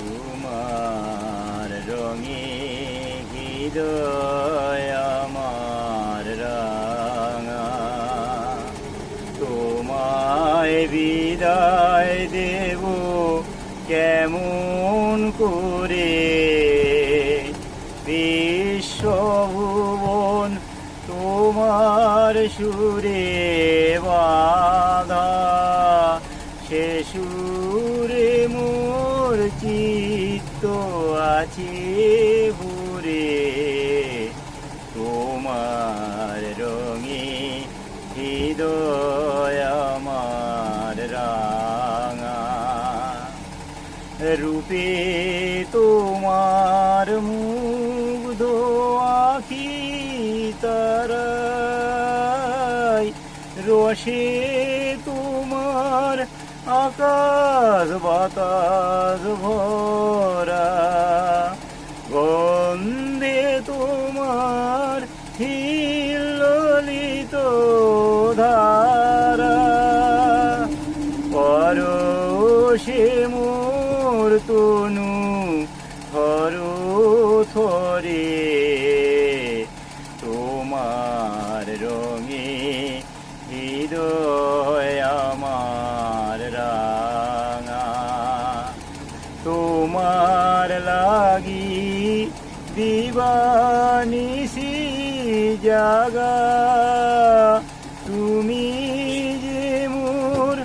তোমার রঙে হৃদয় আমার রাঙা। তোমায় বিদায় দেব কেমন করে? বিশ্বভুবন তোমার সুরে বাধা। সে সুরে মোর চিত্ত আছে ভরে, তোমার রঙে হৃদয় আমার রাঙা। রূপে তোমার মুগ্ধ আখি তারাই রসে আকাশ বাতাস ভরা। গন্ধে তোমার হিল্লিত ধারা। পরশে মোর তনু থর থরে। তোমার রঙে হৃদয় দিবানিসি জাগা। তুমি যে মোর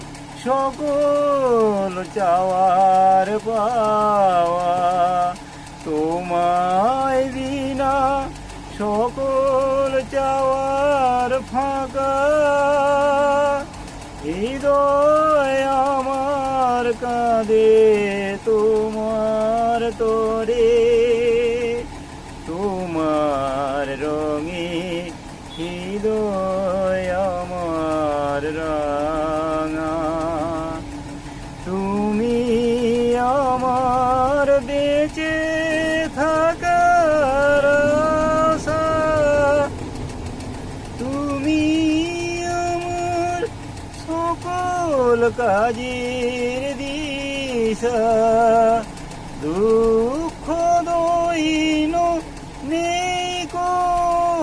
সকল চাওয়ার পাওয়া, তোমায় বিনা সকল চাওয়ার ফাঁকা। হৃদয় আমার কাঁদে তোমার তোরে। সকল কাজের দিশা দুঃখ দইন নেই কো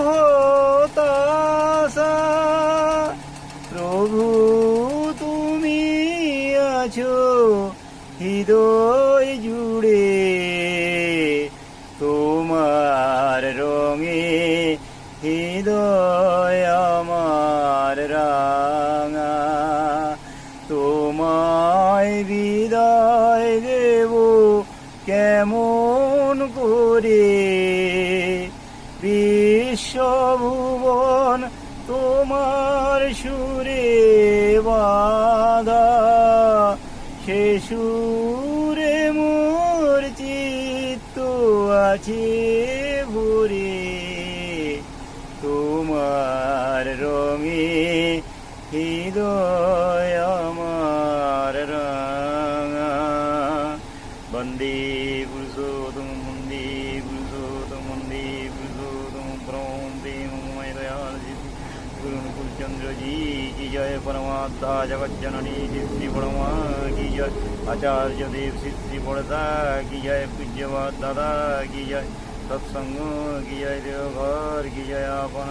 হতাশা প্রভু তুমি আছো হৃদয় জুড়ে তোমার রঙে হৃদয় আমার রাঙা। কেমন করে বিশ্বভুবন তোমার সুরে বাধা, সে সুরে মোর চিত্ত আছে ভরে। তোমার রঙে হৃদয় আমার বন্দে পুরুষোত্তম বন্দে পুরুষোত্তম বন্দে পুরুষোত্তম, পরম প্রেমময় দয়াল গুরুকুলচন্দ্র জি, কি জয় পরমাত্মা জগজ্জননী শ্রী পরমা কি জয় আচার্য দেব শ্রী বড়দা, কি জয় পূজ্যবাদ দাদা, কি জয় সৎসঙ্গ, কি জয় দেবঘর কি জয় আপন